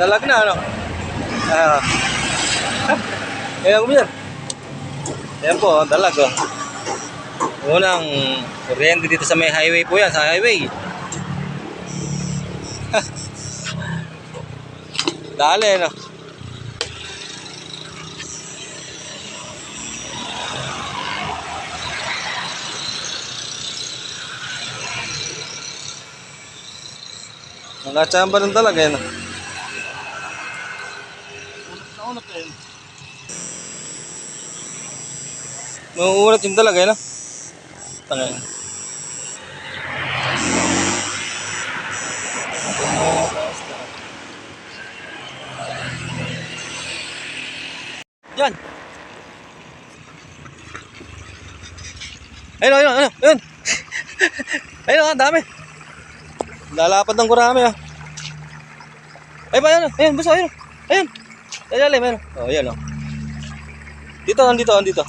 Dalag na, ano? Ah. Ayan mo yan. Ayan po, dalag, oh. Unang kuryente dito sa may highway po yan, sa highway. Dali, no? Nakachamba ng talaga yan. Naunat na yun. Mauulat yung talaga yan. Tangin. Yan. Ayun, ayun, ayun, ayun. ayun, ang dami. Lalapad ng kurami, ah. Ay, ba, ayun, ayun, basta, ayun. Ayun. Ayun, ayun, ayun. Oh, ayun, oh. Dito, andito, andito.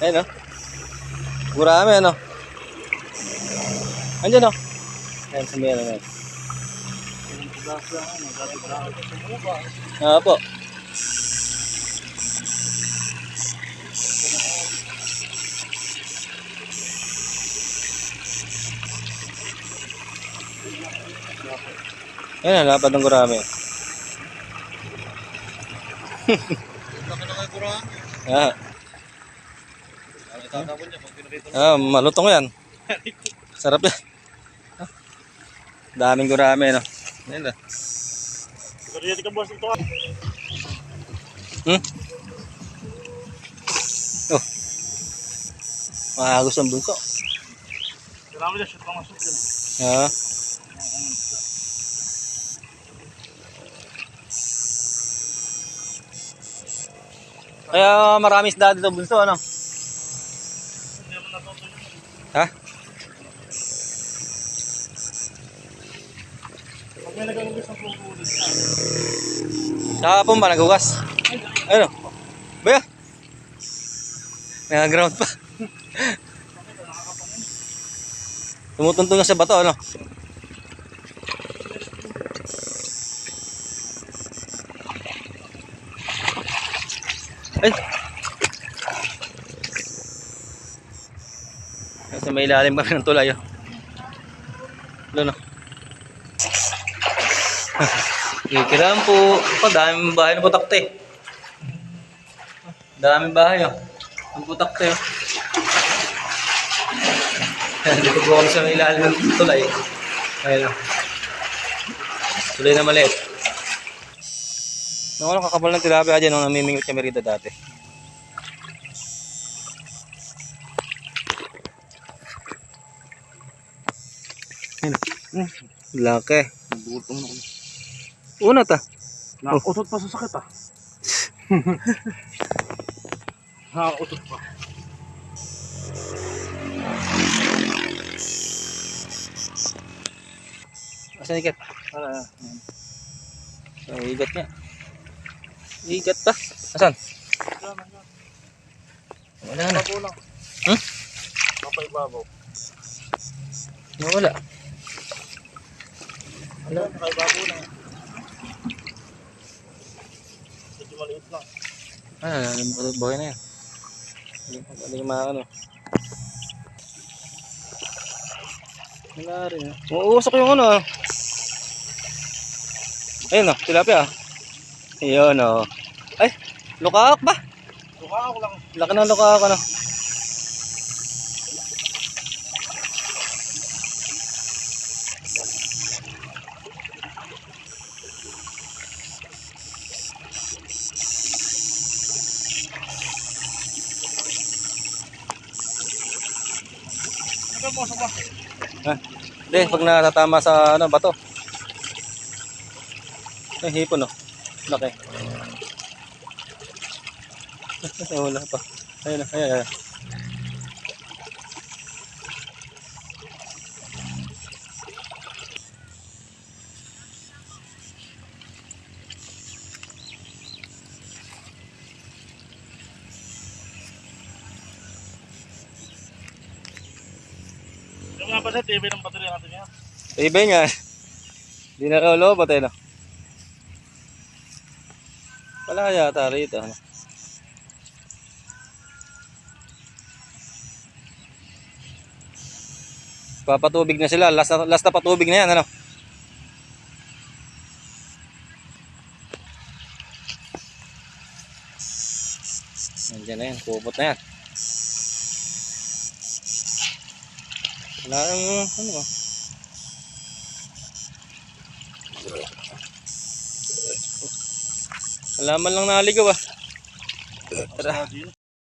Ayun, oh. Kurami, ano. Andiyan, oh. Ayun, sa may, ano, ayun. Ah, po. Ayun, lapad ng gurami. Ah, Ang ah, malutong yan. Sarap yan. Ah, Daming gurami, no? Ayun na. Hmm? Oh. Maagos ang bunso. Grabe na shoot lang shoot yan. Ah. Kaya marami isda dito bunso, ano? Ha? May. Sa hapon ba nagugas? Ano? Baya? Nag-ground pa. Tumutuntong sa bato, ano? Ay! Nasa may ilalim kami ng tulay, oh. Doon, oh. Kikiram po. Ako, daming bahay na putakte. Daming bahay, oh. Ang putakte, oh. Dito po kami sa may ilalim ng tulay. Ayun, oh. Tulay na maliit. Naku, ano, kakapal ng tilapia dyan nung namimingwit kami rito dati. Oh. Laki. Nagutom na. Una ta. Nakautot pa sa sakit ah. Nakautot pa. Asan ikat? Ah, ah, igat niya. Igat pa. Asan? Wala na. Hmm? Kapaibabaw. Nawala. Wala. Kapaibabaw lang. Medyo maliit lang. Ah, buhay na yan. Hindi hindi maano. Wala rin. ah. Uuusok yung ano. ah. Ayun tilapia. ah. Ayun oh. Ay, lukaak ba? Suka ako lang. Laki ng lukaak ano. Ano? Hindi, pag natatama sa ano, bato. Ay, hipon oh. Laki. Ay, wala pa. Ayun, ayun, ayun. Nga pa sa TV ng baterya natin yan. Ibay nga. Hindi na raw lobot eh, no? Wala yata rito, ano? Papatubig na sila. Last na, last na patubig na yan, ano? Nandiyan na yan. Kubot na yan. Wala ang, ano ba? Alaman lang naligaw ah. Tara.